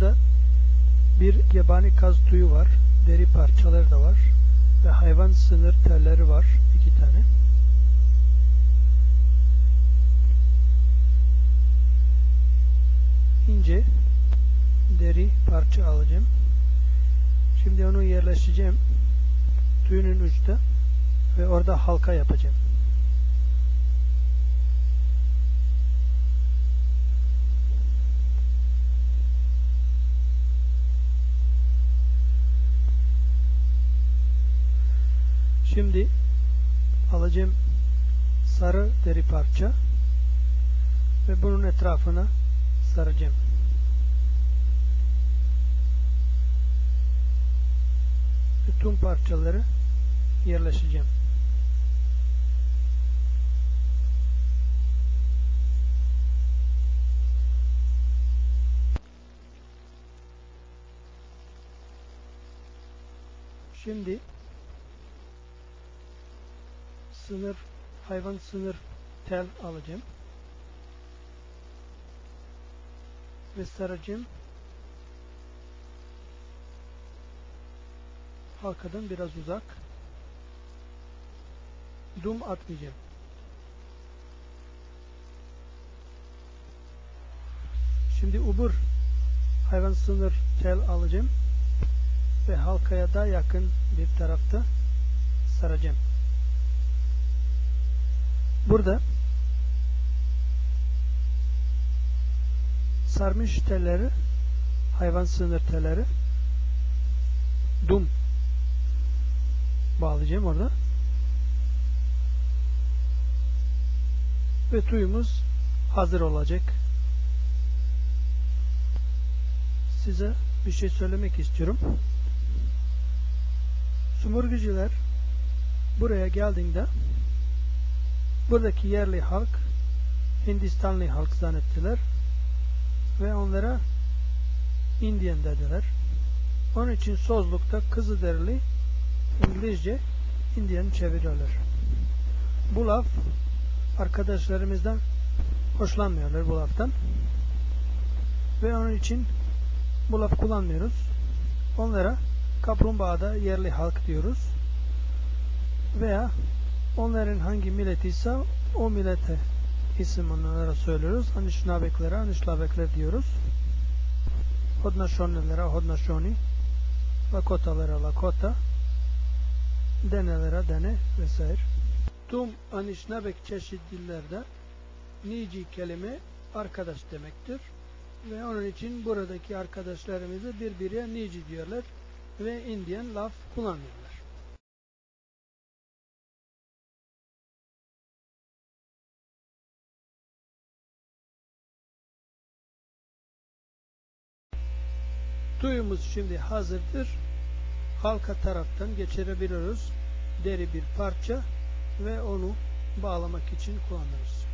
Burada bir yabani kaz tüyü var. Deri parçaları da var. Ve hayvan sınır telleri var. iki tane. ince deri parça alacağım. Şimdi onu yerleştireceğim. Tüyünün uçta ve orada halka yapacağım. Şimdi alacağım sarı deri parça ve bunun etrafına saracağım. Bütün parçaları yerleşeceğim. Şimdi sınır hayvan sınır tel alacağım. ve saracağım. Halkadan biraz uzak. Dum atmayacağım. Şimdi ubur hayvan sınır tel alacağım ve halkaya da yakın bir tarafta saracağım. Burada sarmış telleri hayvan sınır telleri dum bağlayacağım orada. Ve tuyumuz hazır olacak. Size bir şey söylemek istiyorum. Sumurgucular buraya geldiğinde buradaki yerli halk Hindistanlı halk zannettiler ve onlara Indian dediler. Onun için sözlükte Kızılderili İngilizce Indian çeviriyorlar. Bu laf arkadaşlarımızdan hoşlanmıyorlar bu laftan. Ve onun için bu laf kullanmıyoruz. Onlara kaplumbağada yerli halk diyoruz. Veya onların hangi milletiyse o millete isim onlara söylüyoruz. Anişnabeklere Anişnabekler diyoruz. Hodnaşonilere Hodnaşoni Lakotalara Lakota Denelere Dene vesaire. Tüm Anişnabek çeşit dillerde Nici kelime arkadaş demektir. Ve onun için buradaki arkadaşlarımızı birbirine Nici diyorlar ve Indian laf kullanmıyorlar. Tuyumuz şimdi hazırdır. Halka taraftan geçirebiliyoruz. Deri bir parça ve onu bağlamak için kullanırız.